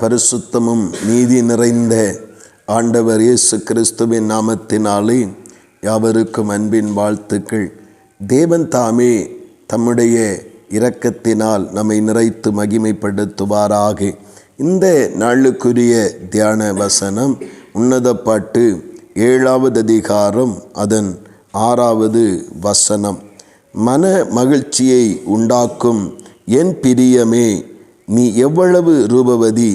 பரிசுத்தமும் நீதி நிறைந்த ஆண்டவர் இயேசு கிறிஸ்துவின் நாமத்தினாலே யாவருக்கும் அன்பின் வாழ்த்துக்கள். தேவன் தாமே தம்முடைய இரக்கத்தினால் நம்மை நிறைத்து மகிமைப்படுத்துவாராக. இந்த நாளுக்குரிய தியான வசனம் உன்னத பாட்டு ஏழாவது அதிகாரம் அதன் ஆறாவது வசனம். மன மகிழ்ச்சியை உண்டாக்கும் என் பிரியமே நீ எவ்வளவு ரூபவதி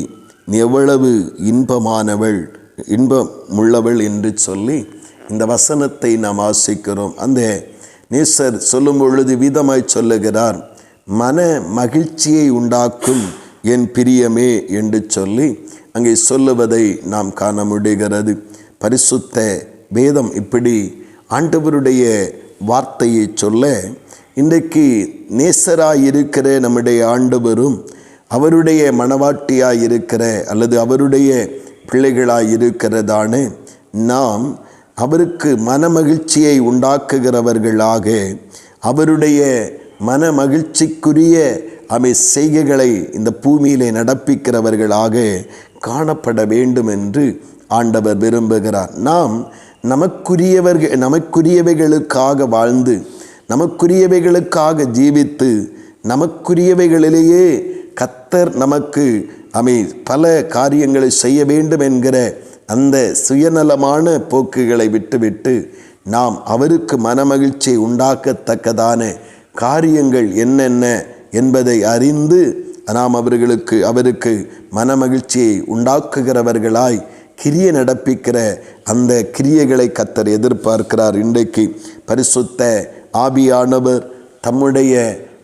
எவ்வளவு இன்பமானவள் இன்பமுள்ளவள் என்று சொல்லி இந்த வசனத்தை நாம் ஆசிக்கிறோம் அந்த நேசர் சொல்லும் பொழுது விதமாய் சொல்லுகிறார் மன மகிழ்ச்சியை உண்டாக்கும் என் பிரியமே என்று சொல்லி அங்கே சொல்லுவதை நாம் காண முடிகிறது. பரிசுத்த வேதம் இப்படி ஆண்டவருடைய வார்த்தையை சொல்ல இன்றைக்கு நேசராய் இருக்கிற நம்முடைய ஆண்டவரும் அவருடைய மனவாட்டியாய் இருக்கிற அல்லது அவருடைய பிள்ளைகளாய் இருக்கிறதான நாம் அவருக்கு மனமகிழ்ச்சியை உண்டாக்குகிறவர்களாக அவருடைய மன மகிழ்ச்சிக்குரிய அவை செய்கைகளை இந்த பூமியிலே நடப்பிக்கிறவர்களாக காணப்பட வேண்டும் என்று ஆண்டவர் விரும்புகிறார். நாம் நமக்குரியவர்கள் நமக்குரியவைகளுக்காக வாழ்ந்து நமக்குரியவைகளுக்காக ஜீவித்து நமக்குரியவைகளிலேயே கத்தர் நமக்கு அமை பல காரியங்களை செய்ய வேண்டும் என்கிற அந்த சுயநலமான போக்குகளை விட்டுவிட்டு நாம் அவருக்கு மனமகிழ்ச்சியை உண்டாக்கத்தக்கதான காரியங்கள் என்னென்ன என்பதை அறிந்து நாம் அவர்களுக்கு அவருக்கு மனமகிழ்ச்சியை உண்டாக்குகிறவர்களாய் கிரிய நடப்பிக்கிற அந்த கிரியைகளை கத்தர் எதிர்பார்க்கிறார். இன்றைக்கு பரிசுத்த ஆபியானவர் தம்முடைய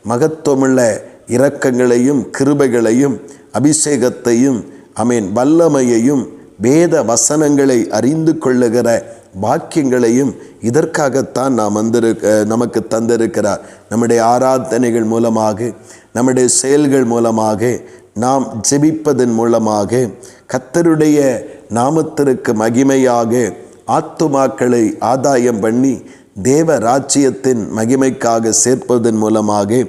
மகத்துவமுள்ள இரக்கங்களையும் கிருபைகளையும் அபிஷேகத்தையும் அமீன் வல்லமையையும் வேத வசனங்களை அறிந்து கொள்ளுகிற வாக்கியங்களையும் இதற்காகத்தான் நாம் வந்திருக்க நமக்கு தந்திருக்கிறார். நம்முடைய ஆராதனைகள் மூலமாக நம்முடைய செயல்கள் மூலமாக நாம் ஜெபிப்பதன் மூலமாக கத்தருடைய நாமத்திற்கு மகிமையாக ஆத்துமாக்களை ஆதாயம் பண்ணி தேவ ராஜ்யத்தின் மகிமைக்காக சேர்ப்பதன் மூலமாக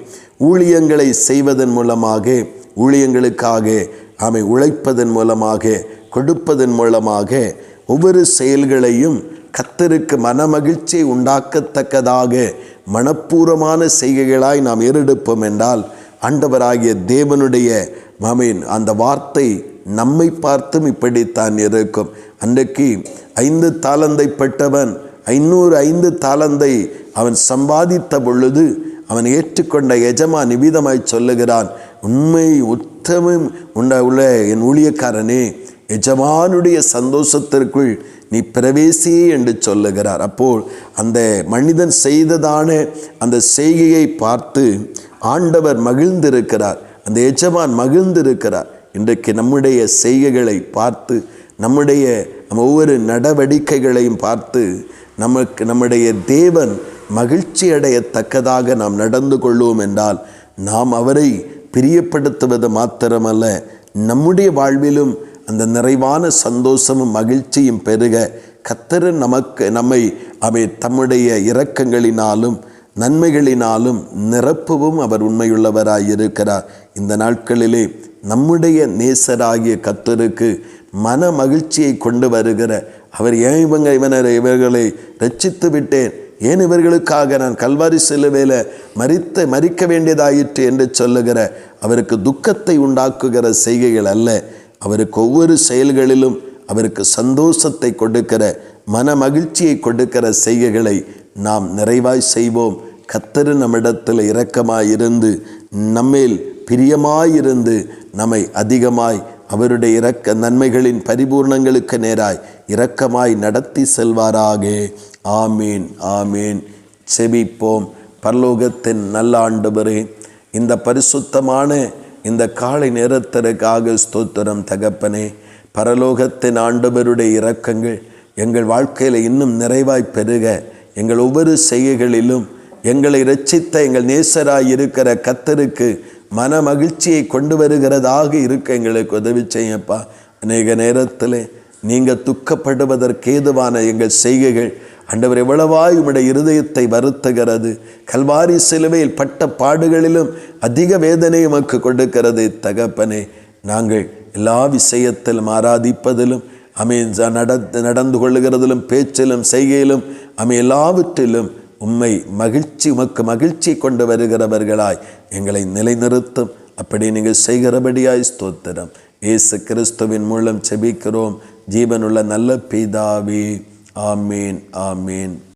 ஊழியங்களை செய்வதன் மூலமாக ஊழியங்களுக்காக அவை உழைப்பதன் மூலமாக கொடுப்பதன் மூலமாக ஒவ்வொரு செயல்களையும் கத்தருக்கு மனமகிழ்ச்சியை உண்டாக்கத்தக்கதாக மனப்பூர்வமான செய்கைகளாய் நாம் ஏறெடுப்போம் என்றால் ஆண்டவராகிய தேவனுடைய மமீன் அந்த வார்த்தை நம்மை பார்த்தும் இப்படித்தான் இருக்கும். அன்றைக்கு ஐந்து தாளந்தை பெற்றவன் ஐநூறு ஐந்து தாளந்தை அவன் சம்பாதித்த பொழுது அவன் ஏற்றுக்கொண்ட எஜமா நிபிதமாய் சொல்லுகிறான் உண்மை உத்தமம் உண்ட உள்ள என் ஊழியக்காரனே எஜமானுடைய சந்தோஷத்திற்குள் நீ பிரவேசி என்று சொல்லுகிறார். அப்போது அந்த மனிதன் செய்ததான அந்த செய்கையை பார்த்து ஆண்டவர் மகிழ்ந்திருக்கிறார். அந்த எஜமான் மகிழ்ந்திருக்கிறார். இன்றைக்கு நம்முடைய செய்கைகளை பார்த்து நம்முடைய ஒவ்வொரு நடவடிக்கைகளையும் பார்த்து நமக்கு நம்முடைய தேவன் மகிழ்ச்சி அடையத்தக்கதாக நாம் நடந்து கொள்வோம் என்றால் நாம் அவரை பிரியப்படுத்துவது மாத்திரமல்ல நம்முடைய வாழ்விலும் அந்த நிறைவான சந்தோஷமும் மகிழ்ச்சியும் பெருக கத்தரு நமக்கு நம்மை அவை தம்முடைய இரக்கங்களினாலும் நன்மைகளினாலும் நிரப்பவும் அவர் உண்மையுள்ளவராய் இருக்கிறார். இந்த நாட்களிலே நம்முடைய நேசராகிய கத்தருக்கு மன மகிழ்ச்சியை கொண்டு வருகிற அவர் ஏன் இவங்க இவனர் இவர்களை ரட்சித்து விட்டேன் ஏன் இவர்களுக்காக நான் கல்வாரி செல்லுவேல மறித்த மறிக்க வேண்டியதாயிற்று என்று சொல்லுகிற அவருக்கு துக்கத்தை உண்டாக்குகிற செய்கைகள் அல்ல. அவருக்கு ஒவ்வொரு செயல்களிலும் அவருக்கு சந்தோஷத்தை கொடுக்கிற மன மகிழ்ச்சியை கொடுக்கிற செய்கைகளை நாம் நிறைவாய் செய்வோம். கத்தரு நம்மிடத்தில் இரக்கமாயிருந்து நம்மேல் பிரியமாயிருந்து நம்மை அதிகமாய் அவருடைய இரக்க நன்மைகளின் பரிபூர்ணங்களுக்கு நேராய் இரக்கமாய் நடத்தி செல்வாராக. ஆமீன் ஆமீன். செபிப்போம். பரலோகத்தின் நல்ல ஆண்டவரே இந்த பரிசுத்தமான இந்த காலை நேரத்திற்காக ஸ்தோத்திரம் தகப்பனே. பரலோகத்தின் ஆண்டவருடைய இரக்கங்கள் எங்கள் வாழ்க்கையில் இன்னும் நிறைவாய் பெருக. எங்கள் ஒவ்வொரு செய்கைகளிலும் எங்களை ரட்சித்த எங்கள் நேசராய் இருக்கிற கத்தருக்கு மன மகிழ்ச்சியை கொண்டு வருகிறதாக இருக்க எங்களுக்கு உதவி செய்யப்பா அநேக நேரத்தில் நீங்கள் துக்கப்படுவதற்கேதுவான எங்கள் செய்கைகள் ஆண்டவர் எவ்வளவாய் உம்முடைய இருதயத்தை வருத்துகிறது. கல்வாரி சிலுவையில் பட்ட பாடுகளிலும் அதிக வேதனை உமக்கு கொடுக்கிறது தகப்பனே. நாங்கள் எல்லா விஷயத்திலும் ஆராதிப்பதிலும் அமீன் நடந்து நடந்து கொள்ளுகிறதிலும் பேச்சிலும் செய்கையிலும் அமை எல்லாவற்றிலும் உம்மை மகிழ்ச்சி உமக்கு மகிழ்ச்சி கொண்டு வருகிறவர்களாய் எங்களை நிலைநிறுத்தும். அப்படி நீங்கள் செய்கிறபடியாய் ஸ்தோத்திரம். இயேசு கிறிஸ்துவின் மூலம் செபிக்கிறோம். ஜீவனுள்ள நல்ல பிதாவே. ஆமீன் ஆமீன்